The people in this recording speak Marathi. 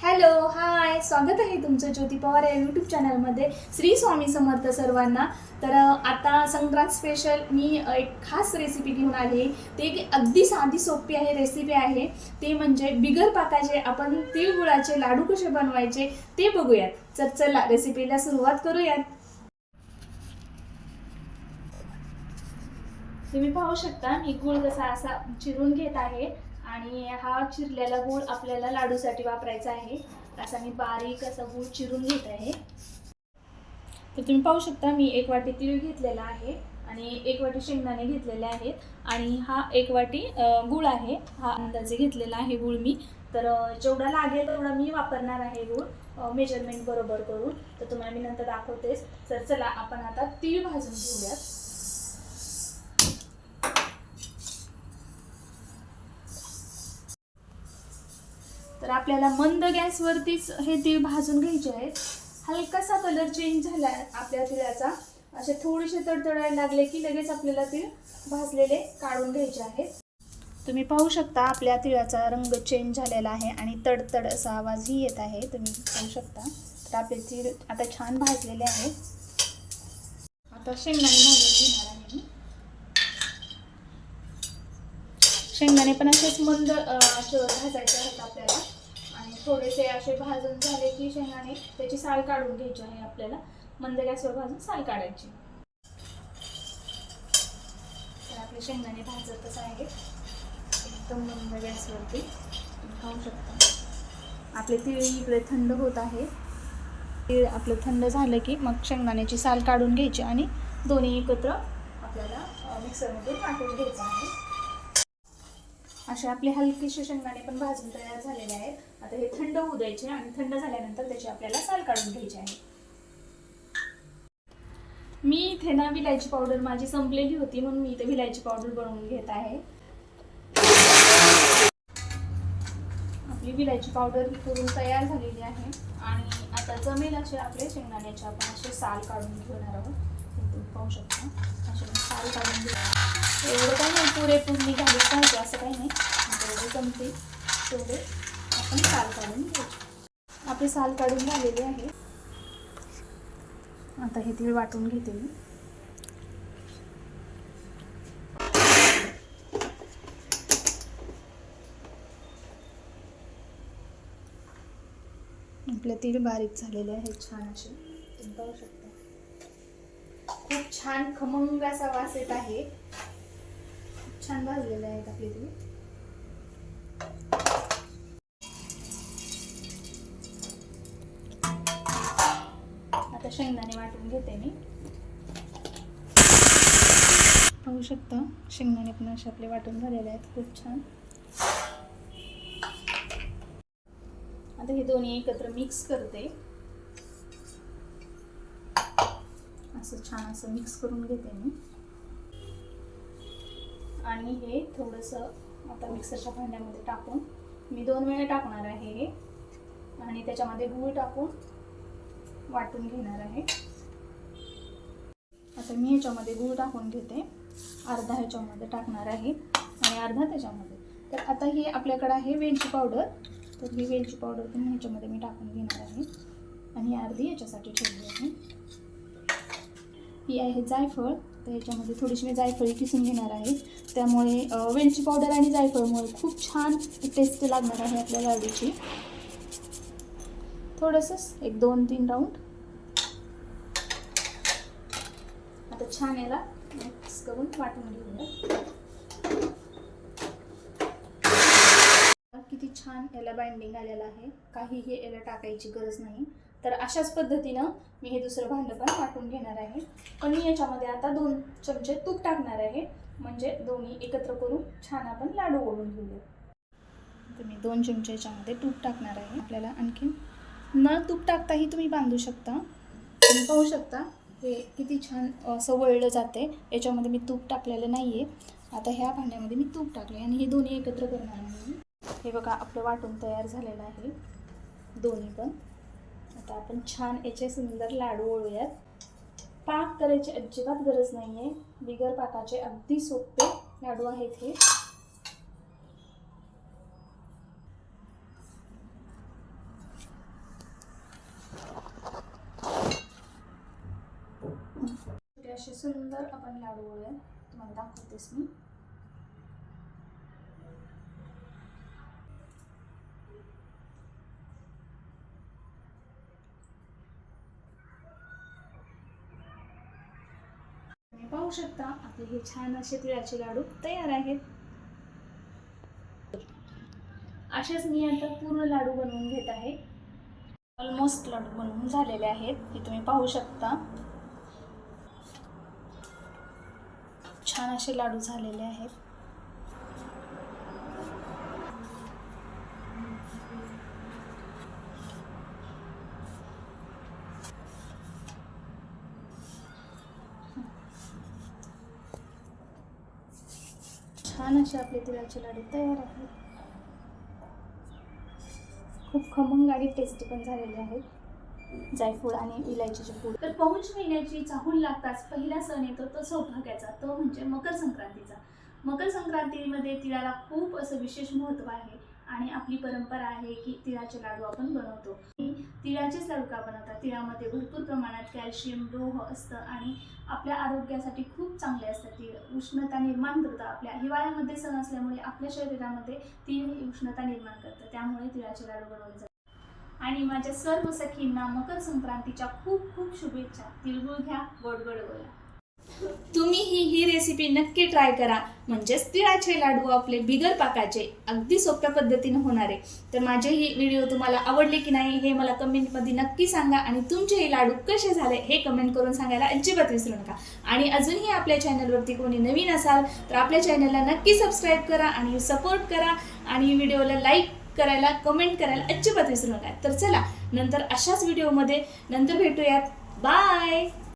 हॅलो हाय स्वागत आहे तुमचं ज्योती पवार या यूट्यूब चॅनलमध्ये श्री स्वामी समर्थ सर्वांना. तर आता संक्रांत स्पेशल मी एक खास रेसिपी घेऊन आली. ते एक अगदी साधी सोपी आहे रेसिपी आहे. ते म्हणजे बिगर पाकाचे आपण तिळगुळाचे लाडू कसे बनवायचे ते बघूयात. तर चला रेसिपीला सुरुवात करूयात. तुम्ही पाहू शकता मी गुळ कसा असा चिरून घेत आहे. आणि हा चिरलेला गूळ आपल्याला लाडूसाठी वापरायचा आहे. असा मी बारीक असा गूळ चिरून घेत आहे. तर तुम्ही पाहू शकता मी एक वाटी तीळ घेतलेला आहे आणि एक वाटी शेंगदाणे घेतलेले आहेत. आणि हा एक वाटी गूळ आहे. हा अंदाजे घेतलेला आहे गूळ मी. तर जेवढा लागेल तेवढा मी वापरणार आहे गूळ मेजरमेंट बरोबर करून. तर तुम्हाला मी नंतर दाखवतेच. तर चला आपण आता तीळ भाजून घेऊयात. तर आपल्याला मंद गॅसवरतीच हे तीळ भाजून घ्यायचे आहेत. हलकासा कलर चेंज झाला आपल्या तिळाचा. असे थोडेसे तडतडायला लागले की लगेच आपल्याला तीळ भाजलेले काढून घ्यायचे आहेत. तुम्ही पाहू शकता आपल्या तिळाचा रंग चेंज झालेला आहे आणि तडतड असा आवाजही येत आहे. तुम्ही पाहू शकता. तर आपले तीळ आता छान भाजलेले आहेत. आता शेंगदाणे भाजून घेणार आहे मी. शेंगदाणे पण असेच मंद असं भाजायचे आहेत आपल्याला. थोडेसे असे भाजून झाले की शेंगाने त्याची साल काढून घ्यायची आहे आपल्याला. मंद गॅसवर भाजून साल काढायची. तर आपले शेंगदाणे भाजतच आहे. एकदम मंद गॅसवरती खाऊ शकता. आपले तीळ इकडे थंड होत आहे. तीळ आपलं थंड झालं की मग शेंगदाण्याची साल काढून घ्यायची आणि दोन्ही एकत्र आपल्याला मिक्सरमधून वाटून घ्यायचं आहे. असे आपले हलकेसे शेंगदाणे पण भाजून तयार झालेले आहेत. आता हे थंड होऊ द्यायचे आणि थंड झाल्यानंतर त्याची आपल्याला साल काढून घ्यायची आहे. मी इथे ना विलायची पावडर माझी संपलेली होती म्हणून मी इथे विलायची पावडर बनवून घेत आहे. आपली विलायची पावडर करून तयार झालेली आहे. आणि आता जमेल असे आपले शेंगदाण्याचे आपण असे साल काढून घेणार आहोत. हे तुम्ही पाहू शकता. असे साल काढून घेणार एवढं काही नाही पुरेपूर निघाले पाहिजे असं काही नाही. जेवढे जमते तेवढे आपण साल काढून घ्यायचे आपली साल काढून झालेली आहे. आता हे तीळ वाटून घेते मी. आपले तीळ बारीक झालेले आहेत छान असे. तुम्ही पाहू शकता. खूप छान खमंग असा वास येत आहे. छान भाजलेले आहेत आपले ते. आता शेंगदाणे वाटून घेते मी. पाहू शकता शेंगदाणे पण असे आपले वाटून झालेले आहेत खूप छान. आता हे दोन्ही एकत्र मिक्स करते. असं छान असं मिक्स करून घेते मी. आणि हे थोडंसं आता मिक्सरच्या भांड्यामध्ये टाकून मी दोन वेळा टाकणार आहे हे. आणि त्याच्यामध्ये गूळ टाकून वाटून घेणार आहे. आता मी ह्याच्यामध्ये गूळ टाकून घेते. अर्धा ह्याच्यामध्ये टाकणार आहे आणि अर्धा त्याच्यामध्ये. तर आता हे आपल्याकडं आहे वेलची पावडर. तर ही वेलची पावडर पण ह्याच्यामध्ये मी टाकून घेणार आहे. आणि अर्धी याच्यासाठी ठेवली आहे. ही आहे जायफळ तर याच्यामध्ये थोडीशी मी जायफळी किसून घेणार आहे. त्यामुळे वेलची पावडर आणि जायफळमुळे खूप छान टेस्ट लागणार आहे आपल्या लाडूची थोडंसंच एक दोन तीन राऊंड आता छान याला मिक्स करून वाटून घेऊया. किती छान याला बाइंडिंग आलेलं आहे. काहीही याला टाकायची गरज नाही. तर अशाच पद्धतीनं मी हे दुसरं भांडं पण वाटून घेणार आहे. पण मी याच्यामध्ये आता दोन चमचे तूप टाकणार आहे. म्हणजे दोन्ही एकत्र करून छान आपण लाडू ओढून घेऊया. तर मी दोन चमचे याच्यामध्ये तूप टाकणार आहे. आपल्याला आणखीन न तूप टाकताही तुम्ही बांधू शकता. तुम्ही पाहू शकता हे किती छान असं वळलं जाते याच्यामध्ये मी तूप टाकलेलं नाही आहे आता ह्या भांड्यामध्ये मी तूप टाकले आणि हे दोन्ही एकत्र करणार आहे हे बघा आपलं वाटून तयार झालेलं आहे. दोन्ही पण. आता आपण छान याचे सुंदर लाडू ओळूयात. पाक करायची अजिबात गरज नाही आहे बिगर पाकाचे अगदी सोपे लाडू आहेत हे. असे सुंदर आपण लाडू ओळूयात. तुम्हाला दाखवतेस मी. पाहू शकता. आपले हे छान असे तिळाचे लाडू तयार आहेत. असेच मी आता पूर्ण लाडू बनवून घेत आहे. ऑलमोस्ट लाडू बनवून झालेले आहेत. हे तुम्ही पाहू शकता. छान असे लाडू झालेले आहेत. छान असे आपले तिळाचे लाडू तयार आहेत खूप खमंग आणि टेस्टी पण झालेले आहेत जायफळ आणि इलायचीचे पूड. तर पौष महिन्याची चाहूल लागताच पहिला सण येतो तो सौभाग्याचा तो म्हणजे मकर संक्रांतीचा. मकर संक्रांतीमध्ये तिळाला खूप असं विशेष महत्त्व आहे आणि आपली परंपरा आहे की तिळाचे लाडू आपण बनवतो. तिळाचेच लाडू बनवतात. तिळामध्ये भरपूर प्रमाणात कॅल्शियम लोह असतं आणि आपल्या आरोग्यासाठी खूप चांगले असतात तीळ. उष्णता निर्माण करतं आपल्या. हिवाळ्यामध्ये सण असल्यामुळे आपल्या शरीरामध्ये तीळ उष्णता निर्माण करतं. त्यामुळे तिळाचे लाडू बनवले जातात. आणि माझ्या सर्व सखींना मकर संक्रांतीच्या खूप खूप शुभेच्छा. तिळगुळ घ्या गोडगोड बोला. तुम्ही ही ही रेसिपी नक्की ट्राय करा. म्हणजेच तिळाचे लाडू आपले बिगर पाकाचे अगदी सोप्या पद्धतीने होणारे. तर माझे ही व्हिडिओ तुम्हाला आवडले की नाही हे मला कमेंटमध्ये नक्की सांगा. आणि तुमचे हे लाडू कसे झाले हे कमेंट करून सांगायला अजिबात विसरू नका. आणि अजूनही आपल्या चॅनलवरती कोणी नवीन असाल तर आपल्या चॅनलला नक्की सबस्क्राईब करा आणि सपोर्ट करा. आणि व्हिडिओला लाईक करायला कमेंट करायला अजिबात विसरू नका. तर चला नंतर अशाच व्हिडिओमध्ये नंतर भेटूयात. बाय